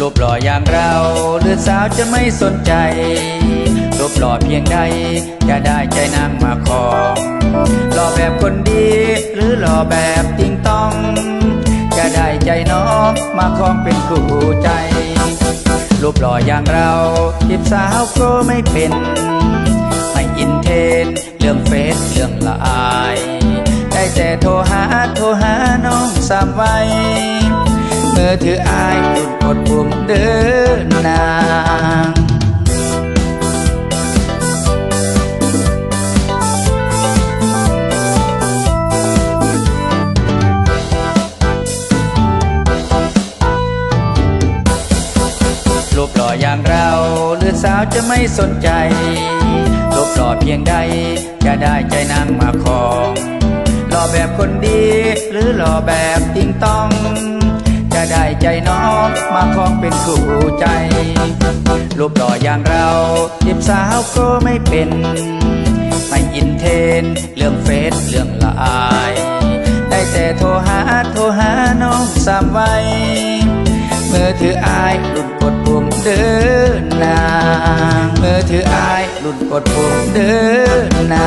ลอบหล่ออย่างเราหรือสาวจะไม่สนใจ รูปหล่อเพียงใดจะได้ใจนางมาขอหล่อแบบคนดี หรือหล่อแบบติงต้อง จะได้ใจน้องมาครองเป็นคู่ใจ รูปหล่ออย่างเราจีบสาวก็ไม่เป็น ไม่อินเทนเรื่องเฟซเรื่องละอายได้แต่โทรหาโทรหาน้องสามไว้มือถืออายดุดกด รูปหล่ออย่างเรา หรือสาวจะไม่สนใจ รูปหล่อเพียงใด จะได้ใจนางมาครองหล่อแบบคนดี หรือหล่อแบบติงต้อง จะได้ใจน้องมาครองเป็นคู่ใจ รูปหล่ออย่างเราจีบสาวก็ไม่เป็น ไม่อินเทน เรื่องเฟซเรื่องละอาย ได้แต่โทรหาโทรหาน้องสามไว้ ถืออายรุ่นกดปุ่มเดินหน้า